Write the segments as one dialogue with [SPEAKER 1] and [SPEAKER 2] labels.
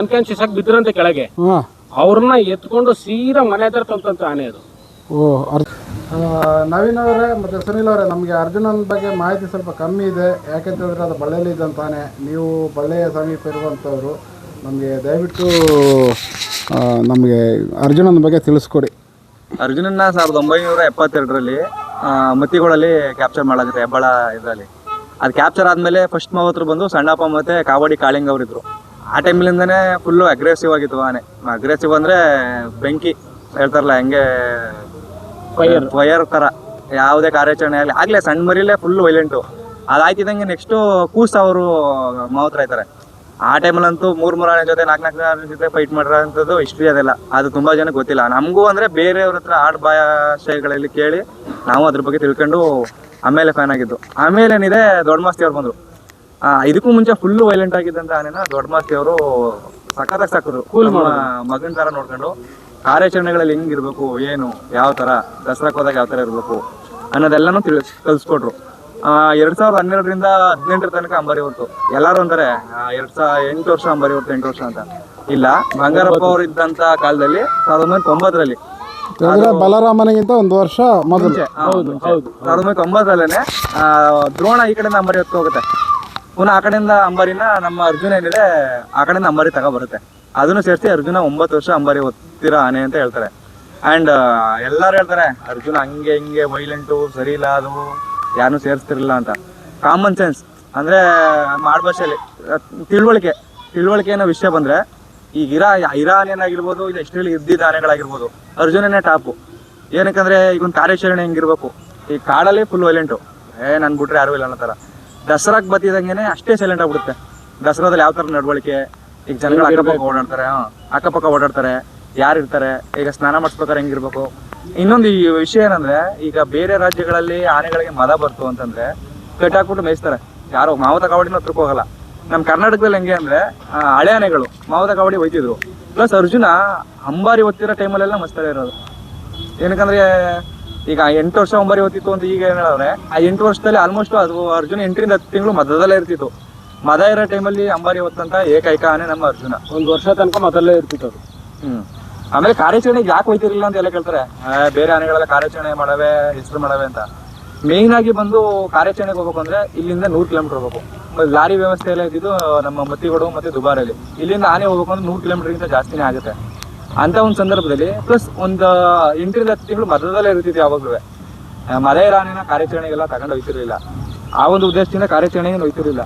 [SPEAKER 1] Unconscious ಬಿದ್ರಂತೆ ಕೆಳಗೆ. ಅವ್ರನ್ನ ಎತ್ಕೊಂಡು ಸೀದಾ ಮನೆ ಹತ್ರ ತಂತಂತ ಆನೆ ಅದು.
[SPEAKER 2] ಓ ನವೀನ್ ಅವರೇ ಮತ್ತೆ ಸುನಿಲ್ ಅವರೇ ನಮಗೆ ಅರ್ಜುನನ ಬಗ್ಗೆ ಮಾಹಿತಿ ಸ್ವಲ್ಪ ಕಮ್ಮಿ ಇದೆ. ಯಾಕೆಂತಂದರೆ ಅದು ಬಳ್ಳಿಯಲ್ಲಿ ಇದ್ದಂತಾನೆ ನೀವು ಬಳ್ಳಿಯ ಸಮೀಪ ಇರುವಂಥವ್ರು ನಮಗೆ ದಯವಿಟ್ಟು ನಮಗೆ ಅರ್ಜುನನ ಬಗ್ಗೆ ತಿಳಿಸ್ಕೊಡಿ.
[SPEAKER 3] ಅರ್ಜುನನ್ನ ಸಾವಿರದ ಒಂಬೈನೂರ ಎಪ್ಪತ್ತೆರಡರಲ್ಲಿ ಮತಿಗಳಲ್ಲಿ ಕ್ಯಾಪ್ಚರ್ ಮಾಡಿದ್ರೆ ಹೆಬ್ಬಾಳ ಇದರಲ್ಲಿ. ಅದು ಕ್ಯಾಪ್ಚರ್ ಆದಮೇಲೆ ಫಸ್ಟ್ ಮಾವತ್ರು ಬಂದು ಸಣ್ಣಪ್ಪ ಮತ್ತೆ ಕಾವಡಿ ಕಾಳಿಂಗ್ ಅವರಿದ್ರು. ಆ ಟೈಮ್ಲಿಂದನೇ ಫುಲ್ಲು ಅಗ್ರೆಸಿವ್ ಆಗಿತ್ತು ಆನೆ. ಅಗ್ರೆಸಿವ್ ಅಂದ್ರೆ ಬೆಂಕಿ ಹೇಳ್ತಾರಲ್ಲ ಹೆಂಗೆ
[SPEAKER 1] ಫೈರ್
[SPEAKER 3] ಫೈರ್ ತರ. ಯಾವುದೇ ಕಾರ್ಯಾಚರಣೆ ಆಗಲಿ ಆಗಲೇ ಸಣ್ಣ ಮರಿಲೇ ಫುಲ್ ವೈಲೆಂಟು ಅದಾಯ್ತಿದಂಗೆ ನೆಕ್ಸ್ಟು ಕೂಸ್ ಅವರು ಮಾವತ್ರ ಇದ್ದಾರೆ. ಆ ಟೈಮಲ್ಲಂತೂ ಮೂರ್ ಮೂರು ಆನೆ ಜೊತೆ ನಾಲ್ಕು ನಾಲ್ಕು ಆನೆ ಜೊತೆ ಫೈಟ್ ಮಾಡಿರೋಂಥದ್ದು ಹಿಸ್ಟ್ರಿ ಅದೆಲ್ಲ. ಅದು ತುಂಬಾ ಜನ ಗೊತ್ತಿಲ್ಲ. ನಮಗೂ ಅಂದ್ರೆ ಬೇರೆಯವ್ರ ಹತ್ರ ಆಡ್ ಭಾಷೆಗಳಲ್ಲಿ ಕೇಳಿ ನಾವು ಅದ್ರ ಬಗ್ಗೆ ತಿಳ್ಕೊಂಡು ಆಮೇಲೆ ಫ್ಯಾನ್ ಆಗಿದ್ದು. ಆಮೇಲೆ ಏನಿದೆ ದೊಡ್ಡ ಮಾಸ್ತಿ ಅವ್ರು ಬಂದ್ರು. ಇದಕ್ಕೂ ಮುಂಚೆ ಫುಲ್ ವೈಲೆಂಟ್ ಆಗಿದ್ದಂತ ಆನೆನ ದೊಡ್ಡ ಮಾತಿ ಅವರು ಸಖತ್ತಾಗಿ ಸಾಕಿದ್ರು. ನಮ್ಮ ಮಗನ್ ತರ ನೋಡ್ಕೊಂಡು. ಕಾರ್ಯಾಚರಣೆಗಳಲ್ಲಿ ಹೆಂಗಿರ್ಬೇಕು ಏನು ಯಾವ ತರ ದಸರಾಕ್ ಹೋದಾಗ ಯಾವ ತರ ಇರ್ಬೇಕು ಅನ್ನೋದೆಲ್ಲಾನು ತಿಳಿಸ್ ಕಲ್ಸ್ಕೊಟ್ರು. ಆ, ಎರಡ್ ಸಾವಿರದ ಹನ್ನೆರಡರಿಂದ ಹದಿನೆಂಟರ ತನಕ ಅಂಬಾರಿ ಹೊರ್ತು ಎಲ್ಲಾರು ಅಂತಾರೆ ಆ, ಎರಡ್ ಸಾವಿರ ಎಂಟು ವರ್ಷ ಅಂಬಾರಿ ಹೊರ್ತು ಎಂಟು ವರ್ಷ ಅಂತ. ಇಲ್ಲ ಬಂಗಾರಪ್ಪ ಅವರು ಇದ್ದಂತ ಕಾಲದಲ್ಲಿ ಸಾವಿರದ ಒಂಬೈನೂರ ತೊಂಬತ್ತರಲ್ಲಿ.
[SPEAKER 2] ಅಂದರೆ ಬಲರಾಮನಿಗಿಂತ ಒಂದು ವರ್ಷ ಮೊದಲು.
[SPEAKER 3] ಹೌದು ಹೌದು. ಸಾವಿರದ ಒಂಬೈನೂರ ತೊಂಬತ್ತರಲ್ಲೇನೆ ಆ, ದ್ರೋಣ ಈ ಕಡೆಯಿಂದ ಅಂಬಾರಿ ಹೊತ್ತು ಹೋಗುತ್ತೆ ಪುನಃ ಆ ಕಡೆಯಿಂದ ಅಂಬಾರಿನ ನಮ್ಮ ಅರ್ಜುನ ಏನಿದೆ, ಆ ಕಡೆಯಿಂದ ಅಂಬಾರಿ ತಗೋ ಬರುತ್ತೆ. ಅದನ್ನು ಸೇರಿಸಿ ಅರ್ಜುನ ಒಂಬತ್ತು ವರ್ಷ ಅಂಬಾರಿ ಒತ್ತಿರ ಆನೆ ಅಂತ ಹೇಳ್ತಾರೆ. ಅಂಡ್ ಎಲ್ಲರೂ ಹೇಳ್ತಾರೆ, ಅರ್ಜುನ ಹಂಗೆ, ಹಿಂಗೆ ವೈಲೆಂಟು ಸರಿ ಇಲ್ಲ ಅದು ಯಾರನ್ನೂ ಸೇರಿಸ್ತಿರ್ಲಿಲ್ಲ ಅಂತ. ಕಾಮನ್ ಸೆನ್ಸ್ ಅಂದ್ರೆ ಭಾಷೆಯಲ್ಲಿ ತಿಳುವಳಿಕೆ ತಿಳುವಳಿಕೆ ಅನ್ನೋ ವಿಷಯ ಬಂದ್ರೆ ಈಗ ಇರಾ ಇರಾ ಆನೆನಾಗಿರ್ಬೋದು ಇಲ್ಲ ಇಷ್ಟರಲ್ಲಿ ಇದ್ದಿದ್ದ ಆನೆಗಳಾಗಿರ್ಬೋದು ಅರ್ಜುನನೇ ಟಾಪು. ಏನಕ್ಕಂದ್ರೆ, ಈಗ ಒಂದು ಕಾರ್ಯಾಚರಣೆ ಹೆಂಗಿರ್ಬೇಕು, ಈ ಕಾಡಲ್ಲಿ ಫುಲ್ ವೈಲೆಂಟು ಏ, ನನ್ ಬಿಟ್ರೆ ಯಾರು ಇಲ್ಲ ಅನ್ನೋ ಥರ ದಸರಾಕ್ ಬತ್ತಿದಂಗೆನೆ ಅಷ್ಟೇ ಸೈಲೆಂಟ್ ಆಗ್ಬಿಡುತ್ತೆ. ದಸರಾದಲ್ಲಿ ಯಾವ ತರ ನಡವಳಿಕೆ? ಈಗ ಜನಗಳು ಅಕ್ಕಪಕ್ಕ ಓಡಾಡ್ತಾರೆ ಹಾ, ಅಕ್ಕಪಕ್ಕ ಓಡಾಡ್ತಾರೆ ಯಾರು ಇರ್ತಾರೆ? ಈಗ ಸ್ನಾನ ಮಾಡಿಸ್ಬೇಕಾದ್ರೆ ಹೆಂಗಿರ್ಬೇಕು ಇನ್ನೊಂದು ಈ ವಿಷಯ ಏನಂದ್ರೆ ಈಗ ಬೇರೆ ರಾಜ್ಯಗಳಲ್ಲಿ ಆನೆಗಳಿಗೆ ಮದ ಬರ್ತು ಅಂತಂದ್ರೆ ಕಟ್ಟಾಕ್ಬಿಟ್ಟು ಮೇಯಿಸ್ತಾರೆ. ಯಾರು ಮಾವತ ಕಾವಡಿನ ಹತ್ರಕ್ಕೆ ಹೋಗಲ್ಲ. ನಮ್ಮ ಕರ್ನಾಟಕದಲ್ಲಿ ಹೆಂಗೆ ಅಂದ್ರೆ ಆ, ಹಳೆ ಆನೆಗಳು ಮಾವತ ಕಾವಡಿ ಒಯ್ತಿದ್ರು. ಪ್ಲಸ್ ಅರ್ಜುನ ಅಂಬಾರಿ ಒತ್ತಿರೋ ಟೈಮಲ್ಲೆಲ್ಲ ಮಸ್ತಾರೆ ಇರೋದು. ಏನಕ್ಕಂದ್ರೆ ಈಗ ಎಂಟು ವರ್ಷ ಒಂಬರಿ ಹೊತ್ತಿತ್ತು ಅಂತ ಈಗ ಏನಾದ್ರೆ ಆ ಎಂಟು ವರ್ಷದಲ್ಲಿ ಆಲ್ಮೋಸ್ಟ್ ಅದು ಅರ್ಜುನ ಎಂಟರಿಂದ ಹತ್ತು ತಿಂಗಳು ಮದದಲ್ಲೇ ಇರ್ತಿತ್ತು. ಮದ ಇರೋ ಟೈಮಲ್ಲಿ ಅಂಬಾರಿ ಹೊತ್ತಂತ ಏಕೈಕ ಆನೆ ನಮ್ಮ ಅರ್ಜುನ.
[SPEAKER 1] ಒಂದು ವರ್ಷ ತನಕ ಮೊದಲೇ ಇರ್ತಿತ್ತು ಅದು.
[SPEAKER 3] ಹ್ಮ್. ಆಮೇಲೆ ಕಾರ್ಯಾಚರಣೆಗೆ ಯಾಕೆ ಹೋಯ್ತಿರ್ಲಿಲ್ಲ ಅಂತ ಎಲ್ಲ ಕೇಳ್ತಾರೆ. ಆ, ಬೇರೆ ಆನೆಗಳೆಲ್ಲ ಕಾರ್ಯಾಚರಣೆ ಮಾಡವೆ ಹೆಸರು ಮಾಡವೆ ಅಂತ. ಮೇಯ್ನ್ ಆಗಿ ಬಂದು ಕಾರ್ಯಾಚರಣೆಗೆ ಹೋಗ್ಬೇಕು ಅಂದ್ರೆ ಇಲ್ಲಿಂದ ನೂರು ಕಿಲೋಮೀಟರ್ ಹೋಗ್ಬೇಕು. ಮತ್ತೆ ಲಾರಿ ವ್ಯವಸ್ಥೆ ಎಲ್ಲ ಇದ್ದಿದ್ದು ನಮ್ಮ ಮತ್ತಿಗೋಡು ಮತ್ತೆ ದುಬಾರಲ್ಲಿ. ಇಲ್ಲಿಂದ ಆನೆ ಹೋಗ್ಬೇಕು ಅಂದ್ರೆ ನೂರು ಕಿಲೋಮೀಟರ್ಗಿಂತ ಜಾಸ್ತಿನೇ ಆಗುತ್ತೆ. ಅಂತ ಒಂದು ಸಂದರ್ಭದಲ್ಲಿ ಪ್ಲಸ್ ಒಂದು ಎಂಟರಿಂದ ಹತ್ತು ತಿಂಗಳು ಮರದಲ್ಲೇ ಇರ್ತಿದ್ವಿ ಯಾವಾಗ್ಲೂ. ಮಳೆ ರಾಣಿನ ಕಾರ್ಯಾಚರಣೆಗೆಲ್ಲ ತಗೊಂಡು ಹೋಯ್ತಿರ್ಲಿಲ್ಲ ಆ ಒಂದು ಉದ್ದೇಶದಿಂದ ಕಾರ್ಯಾಚರಣೆಗೆ ಹೋಯ್ತಿರ್ಲಿಲ್ಲ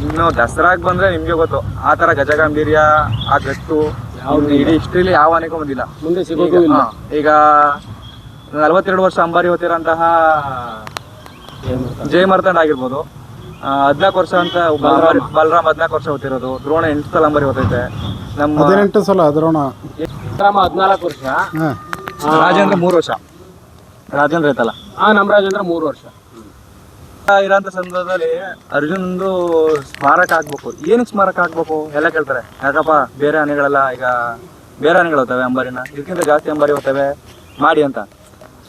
[SPEAKER 3] ಇನ್ನು ದಸರಾಗ್ ಬಂದ್ರೆ ನಿಮ್ಗೆ ಗೊತ್ತು ಆ ತರ ಗಜಗಾಂಭೀರ್ಯ ಆ ಗಟ್ಟು ಇಡೀ ಹಿಸ್ಟ್ರಿಲಿ ಯಾವ ಅನೇಕ ಬಂದಿಲ್ಲ.
[SPEAKER 1] ಮುಂದೆ ಸಿಗೋದು
[SPEAKER 3] ಈಗ- ನಲ್ವತ್ತೆರಡು ವರ್ಷ ಅಂಬಾರಿ ಹೊತ್ತಿರೋಂತಹ ಜಯ ಮರ್ತಂಡ್ ಆಗಿರ್ಬೋದು. ಹದಿನಾಲ್ಕು ವರ್ಷ ಅಂತ ಬಲರಾಮ್ ಹದಿನಾಲ್ಕು ವರ್ಷ ಓದಿರೋದು ದ್ರೋಣ ಎಂಟು ಸಲ ಅಂಬರಿ ಓದೈತೆ ನಮ್ಮ
[SPEAKER 2] ಹದಿನೆಂಟು ಸಲ ದ್ರೋಣ.
[SPEAKER 1] ರಾಮ ಹದಿನಾಲ್ಕು ವರ್ಷ.
[SPEAKER 2] ಹಾಂ.
[SPEAKER 3] ರಾಜೇಂದ್ರ ಮೂರು ವರ್ಷ. ರಾಜೇಂದ್ರ ಐತಲ್ಲ.
[SPEAKER 1] ಆ ನಮ್ಮ ರಾಜೇಂದ್ರ ಮೂರು ವರ್ಷ.
[SPEAKER 3] ಇರೋಂಥ ಸಂದರ್ಭದಲ್ಲಿ ಅರ್ಜುನ್ದು ಸ್ಮಾರಕ ಆಗ್ಬೇಕು. ಏನಕ್ಕೆ ಸ್ಮಾರಕ ಆಗ್ಬೇಕು? ಎಲ್ಲ ಕೇಳ್ತಾರೆ. ಯಾಕಪ್ಪ ಬೇರೆ ಆನೆಗಳೆಲ್ಲ ಈಗ ಬೇರೆ ಆನೆಗಳು ಹೋಗ್ತವೆ ಅಂಬಾರಿನ. ಇದಕ್ಕಿಂತ ಜಾಸ್ತಿ ಅಂಬಾರಿ ಹೋಗ್ತವೆ. ಮಾಡಿ ಅಂತ.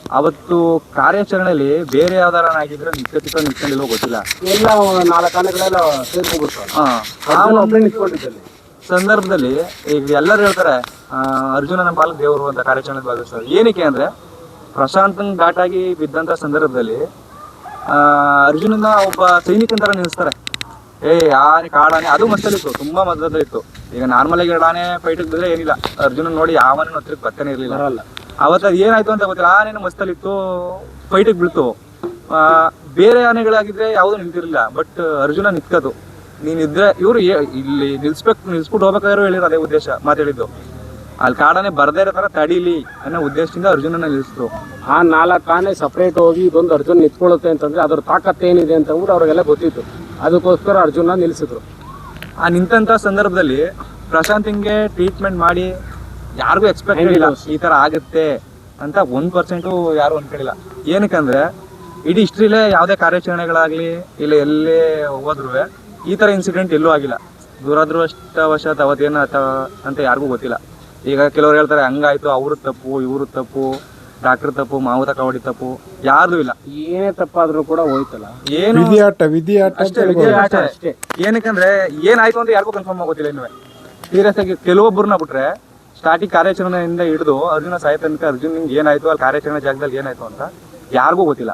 [SPEAKER 3] ಅವತ್ತು ಕಾರ್ಯಾಚರಣೆಯಲ್ಲಿ ಬೇರೆ ಯಾವ್ದಾರ ಆಗಿದ್ರೆ ನಿತ್ಯತಿಕ್ಕ ನಿಂತ್ಕೊಂಡಿಲ್ವೋ ಗೊತ್ತಿಲ್ಲ.
[SPEAKER 1] ಎಲ್ಲ ನಾಲ್ಕು ಆನೆಗಳೆಲ್ಲ ಸೇರ್ಕೊಂಡ್ಬಿಡ್ತು
[SPEAKER 3] ಹಾ. ಆ
[SPEAKER 1] ಅವನು ಒಬ್ಬನೇ ನಿಂತ್ಕೊಂಡಿದ್ದಲ್ಲಿ.
[SPEAKER 3] ಸಂದರ್ಭದಲ್ಲಿ ಈಗ ಎಲ್ಲರೂ ಹೇಳ್ತಾರೆ ಆ, ಅರ್ಜುನ ನಮ್ಮ ಪಾಲಕ್ ದೇವರು ಅಂತ ಕಾರ್ಯಾಚರಣೆ ಭಾಗವಹಿಸ್ತಾರೆ. ಏನಕ್ಕೆ ಅಂದ್ರೆ ಪ್ರಶಾಂತನ್ ಘಾಟಾಗಿ ಬಿದ್ದಂತ ಸಂದರ್ಭದಲ್ಲಿ ಆ, ಅರ್ಜುನನ ಒಬ್ಬ ಸೈನಿಕನ ತರ ನಿಲ್ಲಿಸ್ತಾರೆ ಏ ಆನೆ ಕಾಡಾನೆ? ಅದು ಮಸ್ತಲ್ಲಿತ್ತು ತುಂಬಾ ಇತ್ತು. ಈಗ ನಾರ್ಮಲ್ ಆಗಿ ಎರಡು ಆನೆ ಫೈಟ್ ಬಿದ್ರೆ ಏನಿಲ್ಲ. ಅರ್ಜುನ ನೋಡಿ ಯಾವನ ಹತ್ರಕ್ಕೆ ಬರ್ತಾನೆ ಇರ್ಲಿಲ್ಲ. ಅವತ್ತ ಅದು ಏನಾಯ್ತು ಅಂತ ಗೊತ್ತಿಲ್ಲ. ಆನೆನ ಮಸ್ತಲ್ಲಿತ್ತು ಫೈಟಿಗೆ ಬೀಳ್ತು. ಆ, ಬೇರೆ ಆನೆಗಳಾಗಿದ್ರೆ ಯಾವುದು ನಿಂತಿರ್ಲಿಲ್ಲ. ಬಟ್ ಅರ್ಜುನ ನಿತ್ಕದು ನೀನ್ ಇದ್ರೆ ಇವ್ರು ಇಲ್ಲಿ ನಿಲ್ಸ್ಬೇಕು ನಿಲ್ಸ್ಬಿಟ್ಟು ಹೋಗ್ಬೇಕಾದ್ರೂ ಹೇಳಿರೋ ಅದೇ ಉದ್ದೇಶ ಮಾತಾಡಿದ್ದು ಅಲ್ಲಿ ಕಾಡಾನೆ ಬರ್ದೇ ಇರೋ ತರ ತಡೀಲಿ ಅನ್ನೋ ಉದ್ದೇಶದಿಂದ ಅರ್ಜುನನ ನಿಲ್ಲಿಸಿದ್ರು
[SPEAKER 1] ಆ ನಾಲ್ಕು ಆನೆ ಸಪ್ರೇಟ್ ಹೋಗಿ ಇದೊಂದು ಅರ್ಜುನ್ ನಿಂತ್ಕೊಳ್ಳುತ್ತೆ ಅಂತಂದ್ರೆ ಅದ್ರ ತಾಕತ್ ಏನಿದೆ ಅಂತ ಅವ್ರಿಗೆಲ್ಲ ಗೊತ್ತಿತ್ತು. ಅದಕ್ಕೋಸ್ಕರ ಅರ್ಜುನ ನಿಲ್ಲಿಸಿದ್ರು.
[SPEAKER 3] ಆ ನಿಂತಂತ ಸಂದರ್ಭದಲ್ಲಿ ಪ್ರಶಾಂತ್ ಹಿಂಗೆ ಟ್ರೀಟ್ಮೆಂಟ್ ಮಾಡಿ ಯಾರಿಗೂ ಎಕ್ಸ್ಪೆಕ್ಟ್ ಇಲ್ಲ ಈ ತರ ಆಗುತ್ತೆ ಅಂತ ಒಂದ್ ಪರ್ಸೆಂಟು ಯಾರು ಅನ್ಕೊಂಡಿಲ್ಲ. ಏನಕ್ಕಂದ್ರೆ ಇಡೀ ಹಿಸ್ಟ್ರಿಲೇ ಯಾವುದೇ ಕಾರ್ಯಾಚರಣೆಗಳಾಗ್ಲಿ ಇಲ್ಲ ಎಲ್ಲೇ ಹೋದ್ರು ಈ ತರ ಇನ್ಸಿಡೆಂಟ್ ಎಲ್ಲೂ ಆಗಿಲ್ಲ. ದುರದೃಷ್ಟವಶಾತ್ ಅವತ್ತೇನ ಅಂತ ಯಾರಿಗೂ ಗೊತ್ತಿಲ್ಲ. ಈಗ ಕೆಲವ್ರು ಹೇಳ್ತಾರೆ ಹಂಗಾಯ್ತು ಅವ್ರ ತಪ್ಪು ಇವ್ರ ತಪ್ಪು. ಡಾಕ್ಟರ್ ತಪ್ಪು ಮಾವುತ ಕವಡಿ ತಪ್ಪು ಯಾರ್ದು ಇಲ್ಲ.
[SPEAKER 1] ಏನೇ ತಪ್ಪಾದ್ರೂ ಕೂಡ ಹೋಯ್ತಲ್ಲ.
[SPEAKER 3] ಏನು
[SPEAKER 2] ವಿಧಿಯಾಟ ವಿಧಿಯಾಟ ಅಂತ
[SPEAKER 3] ಅಷ್ಟೇ. ವಿದ್ಯಾಭ್ಯಾಸ
[SPEAKER 1] ಅಷ್ಟೇ
[SPEAKER 3] ಏನಕ್ಕಂದ್ರೆ ಏನಾಯ್ತು ಅಂತ ಯಾರಿಗೂ ಕನ್ಫರ್ಮ್ ಆಗೋದಿಲ್ಲ ಇನ್ನು ಸೀರಿಯಸ್ ಆಗಿ ಕೆಲವೊಬ್ಬರನ್ನ ಬಿಟ್ರೆ ಸ್ಟಾರ್ಟಿಂಗ್ ಕಾರ್ಯಾಚರಣೆಯಿಂದ ಹಿಡಿದು ಅರ್ಜುನ ಸಾಯ ತನಕ ಅರ್ಜುನ್ ನಿಂಗೆ ಏನಾಯ್ತು ಅಲ್ಲಿ ಕಾರ್ಯಾಚರಣೆ ಜಾಗದಲ್ಲಿ ಏನಾಯ್ತು ಅಂತ ಯಾರಿಗೂ ಗೊತ್ತಿಲ್ಲ.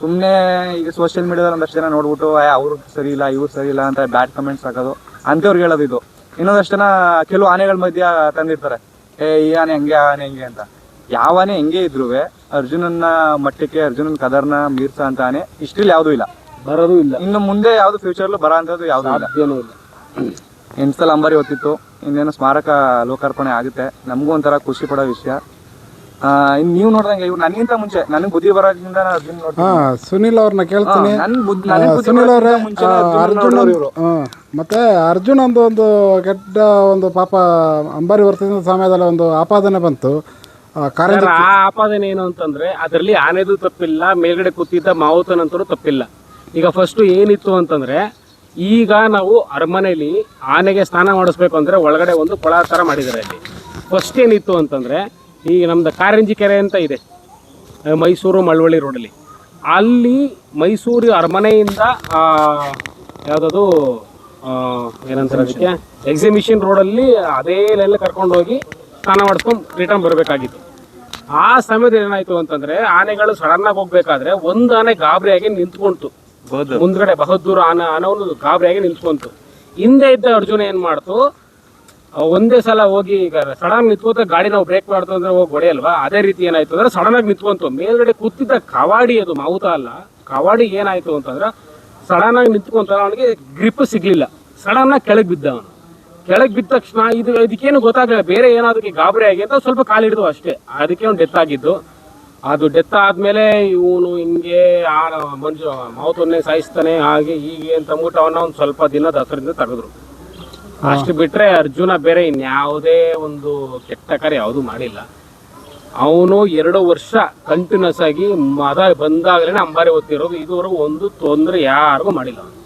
[SPEAKER 3] ಸುಮ್ಮನೆ ಈಗ ಸೋಷಿಯಲ್ ಮೀಡಿಯಾದಲ್ಲಿ ಒಂದಷ್ಟು ಜನ ನೋಡ್ಬಿಟ್ಟು "ಏ, ಅವ್ರು ಸರಿ ಇಲ್ಲ ಇವ್ರು ಸರಿ ಇಲ್ಲ ಅಂತ ಬ್ಯಾಡ್ ಕಮೆಂಟ್ಸ್ ಹಾಕೋದು. ಅಂಥವ್ರಿಗೆ ಹೇಳೋದು ಇದು. ಇನ್ನೊಂದಷ್ಟು ಜನ ಕೆಲವು ಆನೆಗಳ ಮಧ್ಯ ತಂದಿರ್ತಾರೆ. ಏ ಈ ಆನೆ ಹಂಗೆ ಆನೆ ಹಂಗೆ ಅಂತ. ಯಾವ ಆನೆ ಹೆಂಗೆ ಇದ್ರು ಅರ್ಜುನನ್ನ ಮಟ್ಟಕ್ಕೆ ಅರ್ಜುನನ್ ಕದರ್ನ ಮೀರ್ಸ ಅಂತಾನೆ ಇಷ್ಟಿಲ್ ಯಾವುದೂ ಇಲ್ಲ.
[SPEAKER 1] ಬರೋದು ಇಲ್ಲ.
[SPEAKER 3] ಇನ್ನು ಮುಂದೆ ಯಾವ್ದು ಫ್ಯೂಚರ್ಲು ಬರೋ ಅಂಥದ್ದು ಯಾವುದೂ ಇಲ್ಲ.
[SPEAKER 1] ಸಾಧ್ಯನೂ ಇಲ್ಲ.
[SPEAKER 3] ಎಂಟ್ಸಲ ಅಂಬಾರಿ ಹೊತ್ತಿತ್ತು ಇನ್ನೇನು ಸ್ಮಾರಕ ಲೋಕಾರ್ಪಣೆ ಆಗುತ್ತೆ ನಮಗೂ ಒಂಥರ ಖುಷಿ ಪಡೋ ವಿಷಯ. ಇನ್ ನೀವು ನೋಡ್ದಂಗೆ ಇವ್ರು ನನಗಿಂತ ಮುಂಚೆ ನನಗೆ ಬುದ್ಧಿ ಬರೋದ್ರಿಂದ
[SPEAKER 2] ಹಾ ಸುನಿಲ್ ಅವ್ರನ್ನ ಕೇಳ್ತೀನಿ.
[SPEAKER 3] ನನ್ ಬುದ್ಧಿ
[SPEAKER 2] ಆ,
[SPEAKER 3] ನನಗ್ ಬುದ್ಧಿ
[SPEAKER 2] ಸುನಿಲ್ ಅವರೇ
[SPEAKER 3] ಬರೋದ್ಕಿಂತ ಮುಂಚೆನೇ ಅರ್ಜುನ್
[SPEAKER 2] ಅರ್ಜುನ್
[SPEAKER 3] ನೋಡೋರು ಇವ್ರು.
[SPEAKER 2] ಹ್ಮ್. ಮತ್ತೆ ಅರ್ಜುನ್ ಒಂದು ಒಂದು ಕೆಟ್ಟ ಒಂದು ಪಾಪ ಅಂಬಾರಿ ಬರ್ತಿದ್ದ ಸಮಯದಲ್ಲಿ ಒಂದು ಆಪಾದನೆ ಬಂತು. ಆ,
[SPEAKER 1] ಆಪಾದನೆ ಏನು ಅಂತಂದ್ರೆ ಅದರಲ್ಲಿ ಆನೆದು ತಪ್ಪಿಲ್ಲ ಮೇಲ್ಗಡೆ ಕೂತಿದ್ದ ಮಾವುತನಂತರೂ ತಪ್ಪಿಲ್ಲ. ಈಗ ಫಸ್ಟ್ ಏನಿತ್ತು ಅಂತಂದ್ರೆ ಈಗ ನಾವು ಅರಮನೆಯಲ್ಲಿ ಆನೆಗೆ ಸ್ನಾನ ಮಾಡಿಸ್ಬೇಕು ಅಂದ್ರೆ ಒಳಗಡೆ ಒಂದು ಕೊಳ ತರ ಮಾಡಿದ್ದಾರೆ ಅಲ್ಲಿ. ಫಸ್ಟ್ ಏನಿತ್ತು ಅಂತಂದ್ರೆ ಈಗ ನಮ್ದು ಕಾರಂಜಿ ಕೆರೆ ಅಂತ ಇದೆ ಮೈಸೂರು ಮಳವಳ್ಳಿ ರೋಡಲ್ಲಿ ಅಲ್ಲಿ. ಮೈಸೂರು ಅರಮನೆಯಿಂದ ಯಾವ್ದದು ಏನಂತಾರೆ ಅದಕ್ಕೆ ಎಕ್ಸಿಬಿಷನ್ ರೋಡಲ್ಲಿ ಅದೇ ಕರ್ಕೊಂಡು ಹೋಗಿ ಸ್ನಾನ ಮಾಡಿಸ್ಕೊಂಡು ರಿಟರ್ನ್ ಬರಬೇಕಾಗಿತ್ತು. ಆ ಸಮಯದಲ್ಲಿ ಏನಾಯ್ತು ಅಂತಂದ್ರೆ ಆನೆಗಳು ಸಡನ್ ಆಗಿ ಹೋಗ್ಬೇಕಾದ್ರೆ ಒಂದು ಆನೆ ಗಾಬರಿಯಾಗಿ ನಿಂತ್ಕೊಂತು ಮುಂದ್ಗಡೆ ಬಹದ್ದೂರ್ ಆನೆ ಆನವನು ಗಾಬರಿಯಾಗಿ ನಿಂತ್ಕೊಂತು ಹಿಂದೆ ಇದ್ದ ಅರ್ಜುನ ಏನ್ ಮಾಡ್ತು? ಒಂದೇ ಸಲ ಹೋಗಿ ಈಗ ಸಡನ್ ನಿಂತ್ಕೋತ ಗಾಡಿ ನಾವು ಬ್ರೇಕ್ ಮಾಡ್ತು ಅಂದ್ರೆ ಹೋಗಿ ಹೊಡೆಯಲ್ವಾ? ಅದೇ ರೀತಿ ಏನಾಯ್ತು ಅಂದ್ರೆ ಸಡನ್ ಆಗಿ ನಿಂತ್ಕೊಂತು ಮೇಲ್ಗಡೆ ಕೂತಿದ್ದ ಕವಾಡಿ ಅದು ಮಾವುತ ಅಲ್ಲ. ಕವಾಡಿ ಏನಾಯ್ತು ಅಂತಂದ್ರೆ ಸಡನ್ ಆಗಿ ನಿಂತ್ಕೊಂತ ಅವನಿಗೆ ಗ್ರಿಪ್ ಸಿಗ್ಲಿಲ್ಲ. ಸಡನ್ ಆಗಿ ಕೆಳಗೆ ಬಿದ್ದ ಅವನು ಕೆಳಗೆ ಬಿದ್ದ ತಕ್ಷಣ ಇದು ಇದಕ್ಕೇನು ಗೊತ್ತಾಗಲಿಲ್ಲ. ಬೇರೆ ಏನಾದಕ್ಕೆ ಗಾಬರಿ ಆಗಿ ಅಂತ ಸ್ವಲ್ಪ ಕಾಲು ಹಿಡಿದು ಅಷ್ಟೇ. ಅದಕ್ಕೆ ಒಂದು ಡೆತ್ ಆಗಿದ್ದು. ಅದು ಡೆತ್ ಆದ್ಮೇಲೆ ಇವನು ಹಿಂಗೆ ಆ ಮನುಷ್ಯ ಮೌತನ್ನೇ ಸಾಯಿಸ್ತಾನೆ. ಹಾಗೆ ಹೀಗೆ ಅಂತ ಅವನ್ನ ಒಂದು ಸ್ವಲ್ಪ ದಿನ ದಸರಿಂದ ತೆಗೆದ್ರು. ಅಷ್ಟು ಬಿಟ್ರೆ ಅರ್ಜುನ ಬೇರೆ ಇನ್ಯಾವುದೇ ಒಂದು ಕೆಟ್ಟ ಕಾರ್ಯ ಯಾವುದು ಮಾಡಿಲ್ಲ. ಅವನು ಎರಡು ವರ್ಷ ಕಂಟಿನ್ಯೂಸ್ ಆಗಿ ಮದ ಬಂದಾಗಲೇ ಅಂಬಾರಿ ಓದ್ತಿರೋದು ಇದುವರೆಗೂ ಒಂದು ತೊಂದರೆ ಯಾರಿಗೂ ಮಾಡಿಲ್ಲ ಅವ್ನು.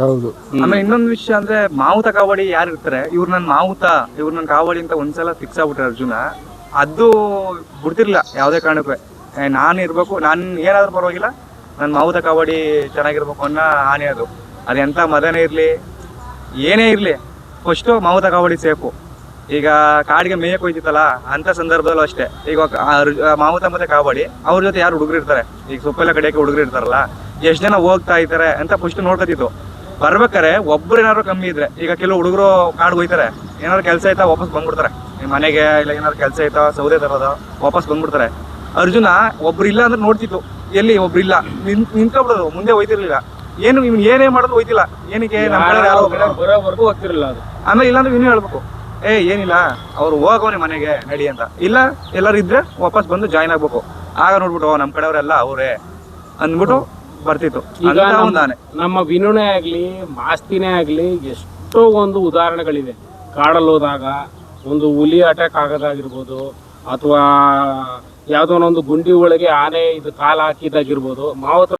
[SPEAKER 2] ಹೌದು.
[SPEAKER 3] ಆಮೇಲೆ ಇನ್ನೊಂದು ವಿಷಯ ಅಂದ್ರೆ ಮಾವುತ ಕಾವಡಿ ಯಾರು ಇರ್ತಾರೆ? ಇವ್ರು ನನ್ ಮಾವುತ, ಇವ್ರು ನನ್ ಕಾವಡಿ ಅಂತ ಒಂದ್ಸಲ ಫಿಕ್ಸ್ ಆಗ್ಬಿಟ್ರೆ ಅರ್ಜುನ, ಅದು ಬಿಡ್ತಿರ್ಲಿಲ್ಲ ಯಾವುದೇ ಕಾರಣಕ್ಕೂ. ನಾನು ಇರ್ಬೇಕು, ನಾನ್ ಏನಾದ್ರೂ ಪರವಾಗಿಲ್ಲ, ನನ್ ಮಾವುತ ಕಾವಡಿ ಚೆನ್ನಾಗಿರ್ಬೇಕು ಅನ್ನೋ ಆನೆ ಅದು. ಅದು ಎಂತ ಮದನೇ ಇರ್ಲಿ, ಏನೇ ಇರ್ಲಿ ಫಸ್ಟ್ ಮಾವುತ ಕಾವಡಿ ಸೇಫು ಈಗ ಕಾಡಿಗೆ ಮೇಯಕ್ ಹೋಯ್ತಿತ್ತಲ್ಲ, ಅಂತ ಸಂದರ್ಭದಲ್ಲೂ ಅಷ್ಟೇ. ಈಗ ಮಾವುತ ಮತ್ತೆ ಕಾವಡಿ, ಅವ್ರ ಜೊತೆ ಯಾರು ಹುಡುಗರು ಇರ್ತಾರೆ? ಈಗ ಸೊಪ್ಪೆಲ್ಲ ಕಡೆಯಕ್ಕೆ ಹುಡುಗರು ಇರ್ತಾರಲ್ಲ, ಎಷ್ಟ್ ಜನ ಹೋಗ್ತಾ ಇದ್ದಾರೆ ಅಂತ ಫಸ್ಟ್ ನೋಡ್ಕೊತಿತ್ತು ಬರ್ಬೇಕಾರೆ ಒಬ್ರು ಏನಾದ್ರು ಕಮ್ಮಿ ಇದ್ರೆ ಈಗ ಕೆಲವು ಹುಡುಗರು ಕಾಡ್ ಹೋಯ್ತಾರೆ ಏನಾದ್ರು ಕೆಲಸ ಆಯ್ತಾ ವಾಪಸ್ ಬಂದ್ಬಿಡ್ತಾರೆ. ನಿಮ್ ಮನೆಗೆ ಇಲ್ಲ ಏನಾದ್ರು ಕೆಲಸ ಆಯ್ತಾ ಸೌದೆ ತರೋದು ವಾಪಸ್ ಬಂದ್ಬಿಡ್ತಾರೆ. ಅರ್ಜುನ ಒಬ್ರು ಇಲ್ಲ ಅಂದ್ರೆ ನೋಡ್ತಿತ್ತು ಎಲ್ಲಿ ಒಬ್ರು ಇಲ್ಲ ನಿನ್ ನಿಂತ್ಕೊಬಿಡೋದು ಮುಂದೆ ಹೋಯ್ತಿರ್ಲಿಲ್ಲ. ಏನು ಇವ್ನು ಏನೇ ಮಾಡೋದು ಹೋಯ್ತಿಲ್ಲ ಏನಕ್ಕೆ
[SPEAKER 1] ಬರೋವರೆಗೂ ಅದು.
[SPEAKER 3] ಆಮೇಲೆ ಇಲ್ಲಾಂದ್ರೆ ಇನ್ನೂ ಹೇಳ್ಬೇಕು ಏ ಏನಿಲ್ಲ ಅವ್ರು ಹೋಗೋನೆ ಮನೆಗೆ ನಡಿ ಅಂತ. ಇಲ್ಲ ಎಲ್ಲರೂ ಇದ್ರೆ ವಾಪಸ್ ಬಂದು ಜಾಯ್ನ್ ಆಗ್ಬೇಕು. ಆಗ ನೋಡ್ಬಿಟ್ಟು ನಮ್ ಕಡೆಯವರೆಲ್ಲ ಅವರೇ ಅಂದ್ಬಿಟ್ಟು ಬರ್ತಿತ್ತು.
[SPEAKER 1] ಈಗ
[SPEAKER 3] ಅಂತ
[SPEAKER 1] ನಮ್-
[SPEAKER 3] ಆನೆ
[SPEAKER 1] ನಮ್ಮ ವಿನುನೇ ಆಗ್ಲಿ ಮಾಸ್ತಿನೇ ಆಗ್ಲಿ ಎಷ್ಟೋ ಒಂದು ಉದಾಹರಣೆಗಳಿವೆ. ಕಾಡಲ್ಲಿ ಹೋದಾಗ ಒಂದು ಹುಲಿ ಅಟ್ಯಾಕ್ ಆಗೋದಾಗಿರ್ಬೋದು ಅಥವಾ ಯಾವುದೋ ಒಂದು ಗುಂಡಿ ಒಳಗೆ ಆನೆ ಇದು ಕಾಲು ಹಾಕಿದಾಗಿರ್ಬೋದು ಮಾವತ